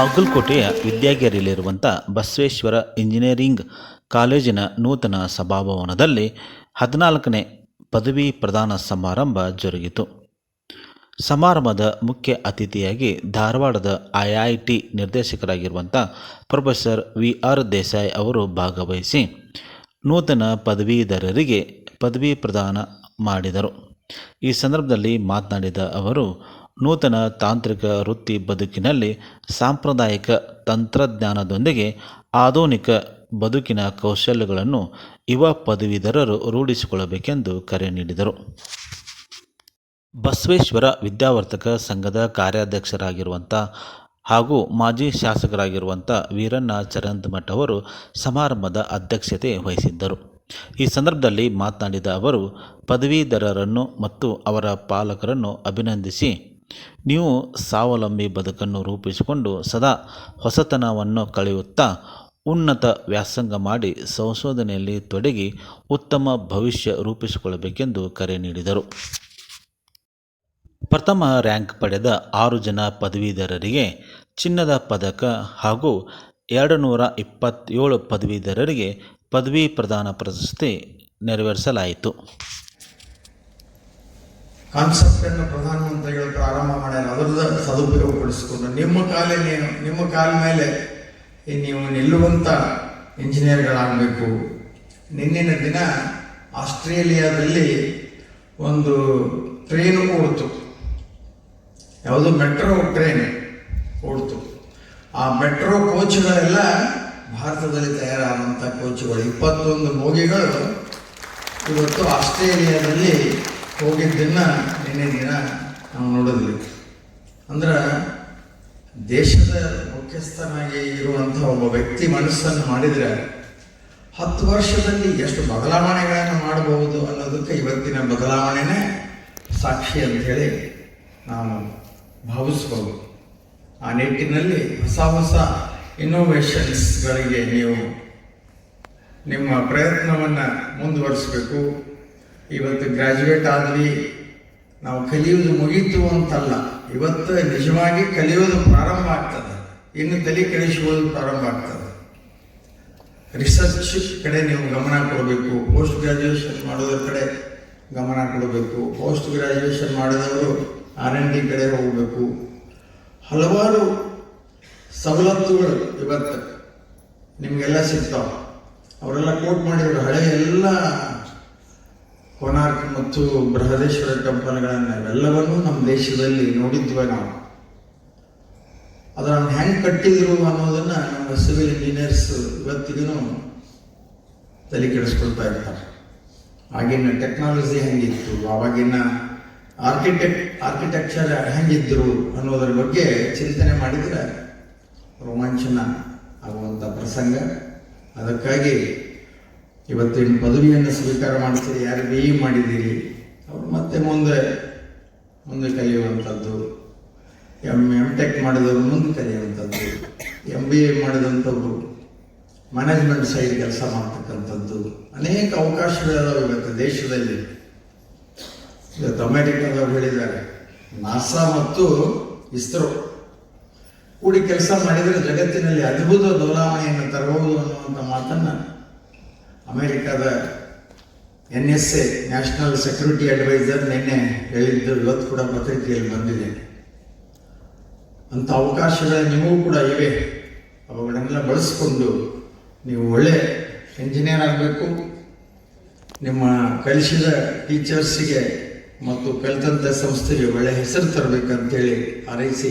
ಬಾಗಲಕೋಟೆಯ ವಿದ್ಯಾಗಿರಿಯಲ್ಲಿರುವಂಥ ಬಸವೇಶ್ವರ ಇಂಜಿನಿಯರಿಂಗ್ ಕಾಲೇಜಿನ ನೂತನ ಸಭಾಭವನದಲ್ಲಿ ಹದಿನಾಲ್ಕನೇ ಪದವಿ ಪ್ರದಾನ ಸಮಾರಂಭ ಜರುಗಿತು. ಸಮಾರಂಭದ ಮುಖ್ಯ ಅತಿಥಿಯಾಗಿ ಧಾರವಾಡದ ಐ ಐ ಟಿ ನಿರ್ದೇಶಕರಾಗಿರುವಂಥ ಪ್ರೊಫೆಸರ್ ವಿ ಆರ್ ದೇಸಾಯಿ ಅವರು ಭಾಗವಹಿಸಿ ನೂತನ ಪದವೀಧರರಿಗೆ ಪದವಿ ಪ್ರದಾನ ಮಾಡಿದರು. ಈ ಸಂದರ್ಭದಲ್ಲಿ ಮಾತನಾಡಿದ ಅವರು ನೂತನ ತಾಂತ್ರಿಕ ವೃತ್ತಿ ಬದುಕಿನಲ್ಲಿ ಸಾಂಪ್ರದಾಯಿಕ ತಂತ್ರಜ್ಞಾನದೊಂದಿಗೆ ಆಧುನಿಕ ಬದುಕಿನ ಕೌಶಲ್ಯಗಳನ್ನು ಯುವ ಪದವೀಧರರು ರೂಢಿಸಿಕೊಳ್ಳಬೇಕೆಂದು ಕರೆ ನೀಡಿದರು. ಬಸವೇಶ್ವರ ವಿದ್ಯಾವರ್ತಕ ಸಂಘದ ಕಾರ್ಯಾಧ್ಯಕ್ಷರಾಗಿರುವಂಥ ಹಾಗೂ ಮಾಜಿ ಶಾಸಕರಾಗಿರುವಂಥ ವೀರಣ್ಣ ಚರಂದಮಠ್ ಅವರು ಸಮಾರಂಭದ ಅಧ್ಯಕ್ಷತೆ ವಹಿಸಿದ್ದರು. ಈ ಸಂದರ್ಭದಲ್ಲಿ ಮಾತನಾಡಿದ ಅವರು, ಪದವೀಧರರನ್ನು ಮತ್ತು ಅವರ ಪಾಲಕರನ್ನು ಅಭಿನಂದಿಸಿ ನೀವು ಸ್ವಾವಲಂಬಿ ಬದುಕನ್ನು ರೂಪಿಸಿಕೊಂಡು ಸದಾ ಹೊಸತನವನ್ನು ಕಳೆಯುತ್ತಾ ಉನ್ನತ ವ್ಯಾಸಂಗ ಮಾಡಿ ಸಂಶೋಧನೆಯಲ್ಲಿ ತೊಡಗಿ ಉತ್ತಮ ಭವಿಷ್ಯ ರೂಪಿಸಿಕೊಳ್ಳಬೇಕೆಂದು ಕರೆ ನೀಡಿದರು. ಪ್ರಥಮ ರ್ಯಾಂಕ್ ಪಡೆದ ಆರು ಜನ ಪದವೀಧರರಿಗೆ ಚಿನ್ನದ ಪದಕ ಹಾಗೂ ಎರಡು ನೂರ ಇಪ್ಪತ್ತೇಳು ಪದವೀಧರರಿಗೆ ಪದವಿ ಪ್ರದಾನ ಪ್ರಶಸ್ತಿ ನೆರವೇರಿಸಲಾಯಿತು. ಕಾನ್ಸೆಪ್ಟನ್ನು ಪ್ರಧಾನಮಂತ್ರಿಗಳು ಪ್ರಾರಂಭ ಮಾಡ್ಯಾರ ಅದರದ ಸದುಪಯೋಗ ಸದುಪಯೋಗಪಡಿಸಿಕೊಂಡು ನಿಮ್ಮ ಕಾಲೇ ನೀವು ನಿಮ್ಮ ಕಾಲ ಮೇಲೆ ನೀವು ನಿಲ್ಲುವಂಥ ಇಂಜಿನಿಯರ್ಗಳಾಗಬೇಕು. ನಿನ್ನಿನ ದಿನ ಆಸ್ಟ್ರೇಲಿಯಾದಲ್ಲಿ ಒಂದು ಟ್ರೈನು ಓಡ್ತು. ಯಾವುದು ಮೆಟ್ರೋ ಟ್ರೈನ್ ಓಡ್ತು. ಆ ಮೆಟ್ರೋ ಕೋಚ್ಗಳೆಲ್ಲ ಭಾರತದಲ್ಲಿ ತಯಾರಾದಂಥ ಕೋಚ್ಗಳು. ಇಪ್ಪತ್ತೊಂದು ಮೋಗಿಗಳು ಇವತ್ತು ಆಸ್ಟ್ರೇಲಿಯಾದಲ್ಲಿ ಹೋಗಿದ್ದನ್ನ ನಿನ್ನೆ ದಿನ ನಾವು ನೋಡಿದ್ವಿ. ಅಂದ್ರೆ ದೇಶದ ಮುಖ್ಯಸ್ಥನಾಗಿ ಇರುವಂಥ ಒಬ್ಬ ವ್ಯಕ್ತಿ ಮನಸ್ಸನ್ನು ಮಾಡಿದರೆ ಹತ್ತು ವರ್ಷದಲ್ಲಿ ಎಷ್ಟು ಬದಲಾವಣೆಗಳನ್ನು ಮಾಡಬಹುದು ಅನ್ನೋದಕ್ಕೆ ಇವತ್ತಿನ ಬದಲಾವಣೆನೇ ಸಾಕ್ಷಿ ಅಂತ ಹೇಳಿ ನಾವು ಭಾವಿಸ್ಬೋದು. ಆ ನಿಟ್ಟಿನಲ್ಲಿ ಹೊಸ ಹೊಸ ಇನ್ನೋವೇಷನ್ಸ್ಗಳಿಗೆ ನೀವು ನಿಮ್ಮ ಪ್ರಯತ್ನವನ್ನು ಮುಂದುವರಿಸಬೇಕು. ಇವತ್ತು ಗ್ರ್ಯಾಜುಯೇಟ್ ಆದ್ವಿ, ನಾವು ಕಲಿಯುವುದು ಮುಗೀತು ಅಂತಲ್ಲ. ಇವತ್ತು ನಿಜವಾಗಿ ಕಲಿಯೋದು ಪ್ರಾರಂಭ ಆಗ್ತದೆ. ಇನ್ನು ತಲೆ ಕೆಡಿಸುವುದು ಪ್ರಾರಂಭ ಆಗ್ತದೆ. ರಿಸರ್ಚ್ ಕಡೆ ನೀವು ಗಮನ ಕೊಡಬೇಕು. ಪೋಸ್ಟ್ ಗ್ರ್ಯಾಜುಯೇಷನ್ ಮಾಡೋದ್ರ ಕಡೆ ಗಮನ ಕೊಡಬೇಕು. ಪೋಸ್ಟ್ ಗ್ರ್ಯಾಜುಯೇಷನ್ ಮಾಡಿದವರು ಆರ್ ಎನ್ ಡಿ ಕಡೆ ಹೋಗಬೇಕು. ಹಲವಾರು ಸವಲತ್ತುಗಳು ಇವತ್ತು ನಿಮಗೆಲ್ಲ ಸಿಗ್ತಾವೆ. ಅವರೆಲ್ಲ ಕೋಟ್ ಮಾಡಿದ್ರು ಹಳೆಯ ಎಲ್ಲ ಕೊನಾರ್ಕ್ ಮತ್ತು ಬೃಹದೇಶ್ವರ ಟೆಂಪಲ್ಗಳನ್ನು ಇವೆಲ್ಲವನ್ನೂ ನಮ್ಮ ದೇಶದಲ್ಲಿ ನೋಡಿದ್ವಿ ನಾವು. ಅದನ್ನು ಹೆಂಗೆ ಕಟ್ಟಿದ್ರು ಅನ್ನೋದನ್ನು ನಮ್ಮ ಸಿವಿಲ್ ಇಂಜಿನಿಯರ್ಸ್ ಇವತ್ತಿಗೂ ತಲೆ ಕೆಡಿಸ್ಕೊಳ್ತಾ ಇರ್ತಾರೆ ಆಗಿನ ಟೆಕ್ನಾಲಜಿ ಹೆಂಗಿತ್ತು, ಆವಾಗಿನ ಆರ್ಕಿಟೆಕ್, ಆರ್ಕಿಟೆಕ್ಚರ್ ಹೆಂಗಿದ್ರು ಅನ್ನೋದ್ರ ಬಗ್ಗೆ ಚಿಂತನೆ ಮಾಡಿದರೆ ರೋಮಾಂಚನ ಆಗುವಂಥ ಪ್ರಸಂಗ. ಅದಕ್ಕಾಗಿ ಇವತ್ತಿನ ಪದವಿಯನ್ನು ಸ್ವೀಕಾರ ಮಾಡ್ತೀರಿ ಯಾರು ಬಿ ಇ ಮಾಡಿದ್ದೀರಿ? ಅವರು ಮತ್ತೆ ಮುಂದೆ ಮುಂದೆ ಕಲಿಯುವಂಥದ್ದು. ಎಂ ಎಂ ಟೆಕ್ ಮಾಡಿದವರು ಮುಂದೆ ಕಲಿಯುವಂಥದ್ದು. ಎಂ ಬಿ ಎ ಮಾಡಿದಂಥವ್ರು ಮ್ಯಾನೇಜ್ಮೆಂಟ್ ಸೈಡ್ ಕೆಲಸ ಮಾಡ್ತಕ್ಕಂಥದ್ದು. ಅನೇಕ ಅವಕಾಶಗಳಿದಾವೆ ಇವತ್ತು ದೇಶದಲ್ಲಿ. ಇವತ್ತು ಅಮೆರಿಕದವ್ರು ಹೇಳಿದ್ದಾರೆ, ನಾಸಾ ಮತ್ತು ಇಸ್ರೋ. ಕೂಡಿ ಕೆಲಸ ಮಾಡಿದರೆ ಜಗತ್ತಿನಲ್ಲಿ ಅದ್ಭುತ ಬದಲಾವಣೆಯನ್ನು ತರಬಹುದು ಅನ್ನುವಂಥ ಮಾತನ್ನು ಅಮೆರಿಕದ N S A national security adviser ನಿನ್ನೆ ಹೇಳಿದ್ದು, ಇವತ್ತು ಕೂಡ ಪತ್ರಿಕೆಯಲ್ಲಿ ಬಂದಿದೆ. ಅಂಥ ಅವಕಾಶಗಳು ನಿಮಗೂ ಕೂಡ ಇವೆ. ಅವುಗಳನ್ನೆಲ್ಲ ಬಳಸಿಕೊಂಡು ನೀವು ಒಳ್ಳೆ ಇಂಜಿನಿಯರ್ ಆಗಬೇಕು. ನಿಮ್ಮ ಕಲಿಸಿದ ಟೀಚರ್ಸಿಗೆ ಮತ್ತು ಕಲಿತಂಥ ಸಂಸ್ಥೆಗೆ ಒಳ್ಳೆ ಹೆಸರು ತರಬೇಕಂತೇಳಿ ಹಾರೈಸಿ